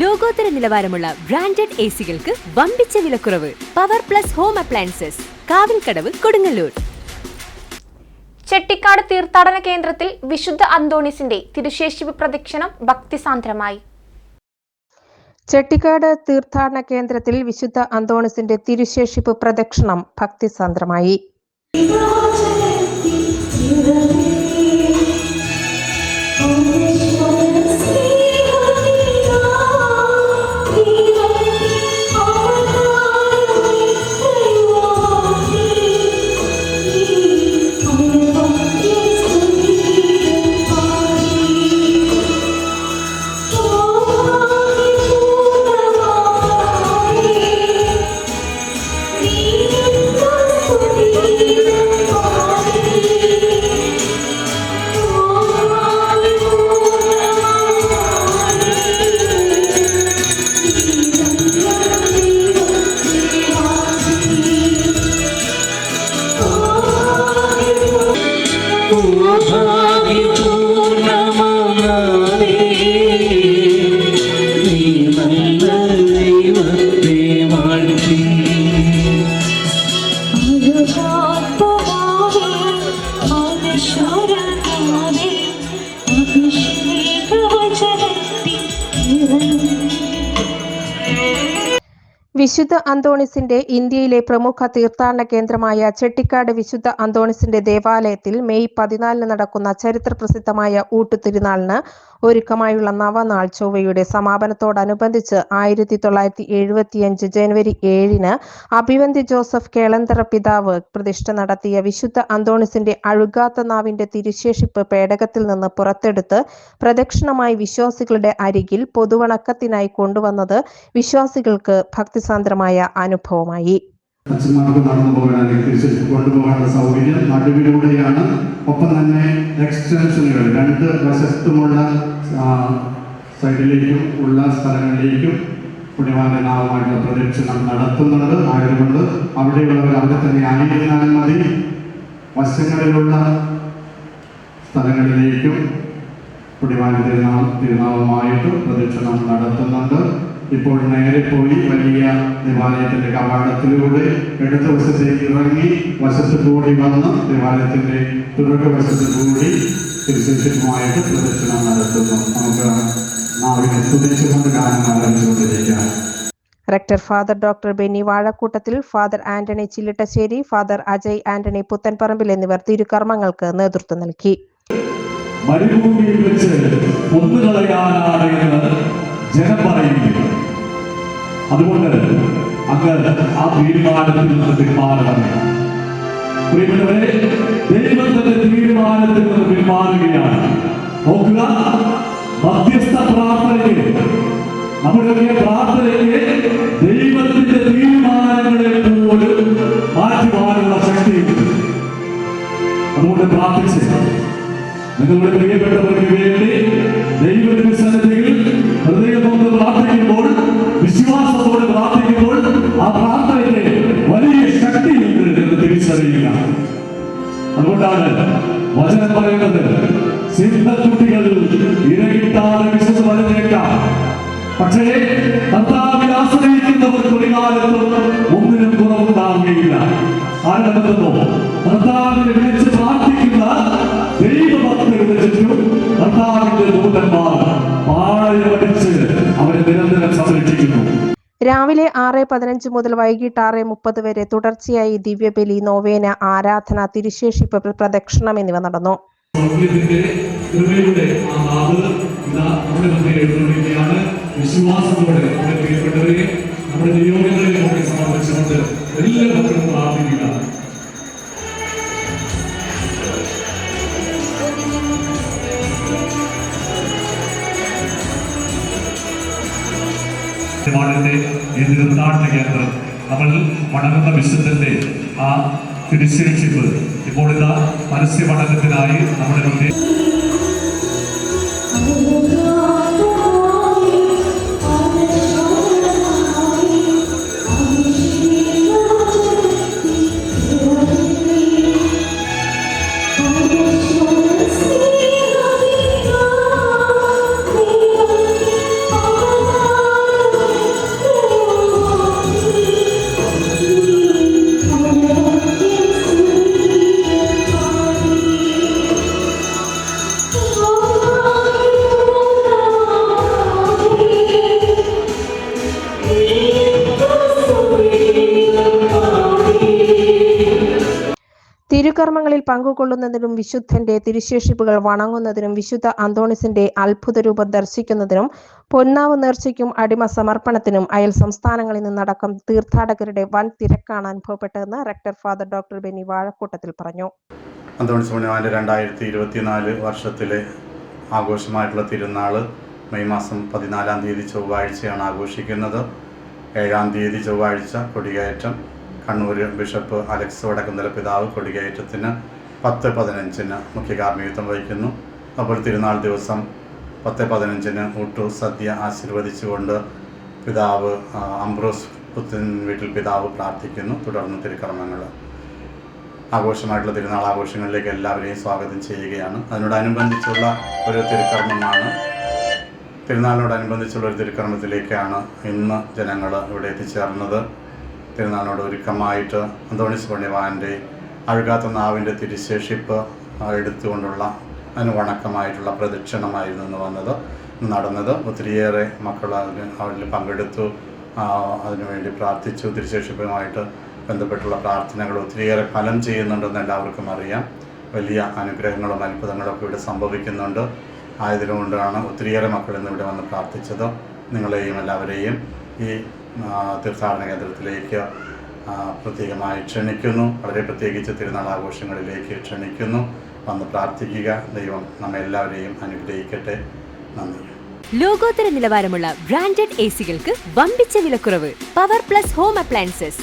ലോകോത്തര നിലവാരമുള്ള branded A സികൾക്ക് വമ്പിച്ച വിലക്കുറവ് power plus home appliances Kavilkadavu Kodungallur. Chettikad തീർത്ഥാടന കേന്ദ്രത്തിൽ വിശുദ്ധ അന്തോണിസിന്റെ തിരുശേഷിപ്പ് പ്രദക്ഷിണം ഭക്തിസാന്ദ്രമായി. ചെട്ടിക്കാട് തീർത്ഥാടന കേന്ദ്രത്തിൽ വിശുദ്ധ അന്തോണിസിന്റെ തിരുശേഷിപ്പ് പ്രദക്ഷിണം ഭക്തിസാന്ദ്രമായി. വിശുദ്ധ അന്തോണിസിന്റെ ഇന്ത്യയിലെ പ്രമുഖ തീർത്ഥാടന കേന്ദ്രമായ ചെട്ടിക്കാട് വിശുദ്ധ അന്തോണിസിന്റെ ദേവാലയത്തിൽ മെയ് പതിനാലിന് നടക്കുന്ന ചരിത്ര പ്രസിദ്ധമായ ഊട്ടുതിരുനാളിന് ഒരുക്കമായുള്ള നവനാൾ ചൊവ്വയുടെ സമാപനത്തോടനുബന്ധിച്ച് ആയിരത്തി തൊള്ളായിരത്തി എഴുപത്തിയഞ്ച് ജനുവരി ഏഴിന് അഭിവന്ദി ജോസഫ് കേളന്തറ പിതാവ് പ്രതിഷ്ഠ നടത്തിയ വിശുദ്ധ അന്തോണിസിന്റെ അഴുകാത്ത നാവിന്റെ തിരുശേഷിപ്പ് പേടകത്തിൽ നിന്ന് പുറത്തെടുത്ത് പ്രദക്ഷിണമായി വിശ്വാസികളുടെ അരികിൽ പൊതുവണക്കത്തിനായി കൊണ്ടുവന്നത് വിശ്വാസികൾക്ക് ഭക്തിസാന്ദ്രമായ അനുഭവമായി. അച്ഛന്മാർക്ക് നടന്നു അല്ലെങ്കിൽ തിരിച്ച് കൊണ്ടുപോകാനുള്ള സൗകര്യം നടുവിലൂടെയാണ്. ഒപ്പം തന്നെ എക്സ്റ്റൻഷനുകൾ രണ്ട് വശത്തുമുള്ള സൈഡിലേക്കും ഉള്ള സ്ഥലങ്ങളിലേക്കും പുണ്യവാനാവുമായിട്ടുള്ള പ്രദക്ഷിണം നടത്തുന്നുണ്ട് ആയതുകൊണ്ട് അവിടെയുള്ളവർ അവിടെ തന്നെ ആയിരുന്നാൽ മതി. വശങ്ങളിലുള്ള സ്ഥലങ്ങളിലേക്കും പുണ്യവാന തിരുനാൾ തിരുനാളുമായിട്ട് പ്രദക്ഷിണം നടത്തുന്നുണ്ട്. ഇപ്പോൾ നേരെ പോയി വലിയ ദേവാലയത്തിന്റെ കവാടത്തിലൂടെ ഇടത് വശത്തേക്ക് ഇറങ്ങി വശത്ത് കൂടി വന്ന് ദേവാലയത്തിന്റെ തുടക്ക വശത്ത് കൂടി തിരുശേഷമായിട്ട് പ്രദക്ഷിണം നടത്തുന്നു. നമുക്ക് നാവിനെ സ്തുതിച്ചുകൊണ്ട് ഗാനം ആരംഭിച്ചുകൊണ്ടിരിക്കാം rector father doctor Benny Vazhakoottathil father Antony Chillittassery father Ajay Antony Puthenparambil എന്നിവർ തിരുക്കർമ്മങ്ങൾക്ക് നേതൃത്വം നൽകി. മരുഭൂമിയിൽ വെച്ച് കൊന്നുകളയാനാണ് എന്ന് ജനം അതുകൊണ്ട് അങ്ങ് ആ തീരുമാനത്തിൽ നിന്ന് പിന്മാറണം പ്രിയപ്പെട്ടവരെ ദൈവത്തിന്റെ തീരുമാനത്തിൽ നിന്ന് പിന്മാറുകയാണ് നോക്കുക മധ്യസ്ഥ പ്രാർത്ഥനയ്ക്ക് നമ്മുടെയൊക്കെ പ്രാർത്ഥനയ്ക്ക് ദൈവത്തിന്റെ തീരുമാനങ്ങളെ പോലും മാറ്റുവാനുള്ള ശക്തിയുണ്ട്. അതുകൊണ്ട് പ്രാർത്ഥിച്ച് നിങ്ങളുടെ പ്രിയപ്പെട്ടവർക്ക് ആരെന്തെന്നോ കർത്താവിനെ വിളിച്ച് പ്രാർത്ഥിക്കുന്ന ദൈവഭക്തരുടെ ചുറ്റും കർത്താവിന്റെ ദൂതന്മാർ പാളയമടിച്ച് അവരെ നിരന്തരം സംരക്ഷിക്കുന്നു രാവിലെ ആറ് പതിനഞ്ച് മുതൽ വൈകിട്ട് ആറ് മുപ്പത് വരെ തുടർച്ചയായി ദിവ്യബലി നോവേന ആരാധന തിരുശേഷിപ്പ് പ്രദക്ഷിണം എന്നിവ നടന്നു. കൃപയുടെ ആ നാവ് ഇതാ നമ്മുടെ മുന്നിൽ എഴുതുകയാണ് വിശ്വാസത്തോടെ നമ്മുടെ പ്രിയപ്പെട്ടവരെ നമ്മുടെ നിയോഗങ്ങളെ നോക്കി സമർപ്പിച്ചുകൊണ്ട് എല്ലാ മക്കളും പ്രാർത്ഥിക്കുക. ന്റെ ഈ തീർത്ഥാടന കേന്ദ്രം നമ്മൾ വണങ്ങുന്ന വിശുദ്ധന്റെ ആ തിരുശേഷിപ്പ് ഇപ്പോൾ ഇതാ പരസ്യ പഠനത്തിനായി നമ്മുടെ തിരുകർമ്മങ്ങളിൽ പങ്കുകൊള്ളുന്നതിനും വിശുദ്ധന്റെ തിരുശേഷിപ്പുകൾ വണങ്ങുന്നതിനും വിശുദ്ധ അന്തോണിസിന്റെ അത്ഭുത രൂപം ദർശിക്കുന്നതിനും പൊന്നാവ് നേർച്ചയ്ക്കും അടിമ സമർപ്പണത്തിനും അയൽ സംസ്ഥാനങ്ങളിൽ നിന്നടക്കം തീർത്ഥാടകരുടെ വൻ തിരക്കാണ് അനുഭവപ്പെട്ടതെന്ന് rector father doctor Benny Vazhakoottathil പറഞ്ഞു. അന്തോണിസ് പുണ്യവാന്റെ രണ്ടായിരത്തി ഇരുപത്തിനാല് വർഷത്തിലെ ആഘോഷമായിട്ടുള്ള തിരുനാൾ മെയ് മാസം പതിനാലാം തീയതി ചൊവ്വാഴ്ചയാണ് ആഘോഷിക്കുന്നത്. ഏഴാം തീയതി ചൊവ്വാഴ്ച കൊടികയറ്റം കണ്ണൂർ ബിഷപ്പ് അലക്സ് വടക്കുന്തല പിതാവ് കൊടികയറ്റത്തിന് പത്ത് പതിനഞ്ചിന് മുഖ്യ കാർമ്മികത്വം വഹിക്കുന്നു. അപ്പോൾ തിരുനാൾ ദിവസം പത്ത് പതിനഞ്ചിന് ഊട്ടു സദ്യ ആശീർവദിച്ചുകൊണ്ട് പിതാവ് അംബ്രോസ് പുത്തൻ വീട്ടിൽ പിതാവ് പ്രാർത്ഥിക്കുന്നു. തുടർന്ന് തിരുക്കർമ്മങ്ങൾ. ആഘോഷമായിട്ടുള്ള തിരുനാൾ ആഘോഷങ്ങളിലേക്ക് എല്ലാവരെയും സ്വാഗതം ചെയ്യുകയാണ്. അതിനോടനുബന്ധിച്ചുള്ള ഒരു തിരുക്കർമ്മമാണ് തിരുനാളിനോടനുബന്ധിച്ചുള്ള ഒരു തിരുക്കർമ്മത്തിലേക്കാണ് ഇന്ന് ജനങ്ങൾ ഇവിടെ എത്തിച്ചേർന്നത്. തിരുനാളിനോട് ഒരുക്കമായിട്ട് അന്തോണിസ് പണിവാന്റെ അഴുകാത്ത നാവിന്റെ തിരുശേഷിപ്പ് എടുത്തുകൊണ്ടുള്ള അതിന് വണക്കമായിട്ടുള്ള പ്രദക്ഷിണമായിരുന്നു ഇന്ന് വന്നത് നടന്നത്. ഒത്തിരിയേറെ മക്കൾ അതിന് അവരിൽ പങ്കെടുത്തു അതിനുവേണ്ടി പ്രാർത്ഥിച്ചു. തിരുശേഷിപ്പുമായിട്ട് ബന്ധപ്പെട്ടുള്ള പ്രാർത്ഥനകൾ ഒത്തിരിയേറെ ഫലം ചെയ്യുന്നുണ്ടെന്ന് എല്ലാവർക്കും അറിയാം. വലിയ അനുഗ്രഹങ്ങളും അത്ഭുതങ്ങളൊക്കെ ഇവിടെ സംഭവിക്കുന്നുണ്ട്. ആയതുകൊണ്ടാണ് ഒത്തിരിയേറെ മക്കൾ ഇന്ന് ഇവിടെ വന്ന് പ്രാർത്ഥിച്ചത് നിങ്ങളെയും എല്ലാവരെയും ഈ തീർത്ഥാടന കേന്ദ്രത്തിലേക്ക് പ്രത്യേകമായി ക്ഷണിക്കുന്നു. വളരെ പ്രത്യേകിച്ച് തിരുനാൾ ആഘോഷങ്ങളിലേക്ക് ക്ഷണിക്കുന്നു. വന്ന് പ്രാർത്ഥിക്കുക. ദൈവം നമ്മെ എല്ലാവരെയും അനുഗ്രഹിക്കട്ടെ. നന്ദി. ലോകോത്തര നിലവാരമുള്ള ബ്രാൻഡഡ് എ സികൾക്ക് വമ്പിച്ച വിലക്കുറവ്. Power plus home appliances.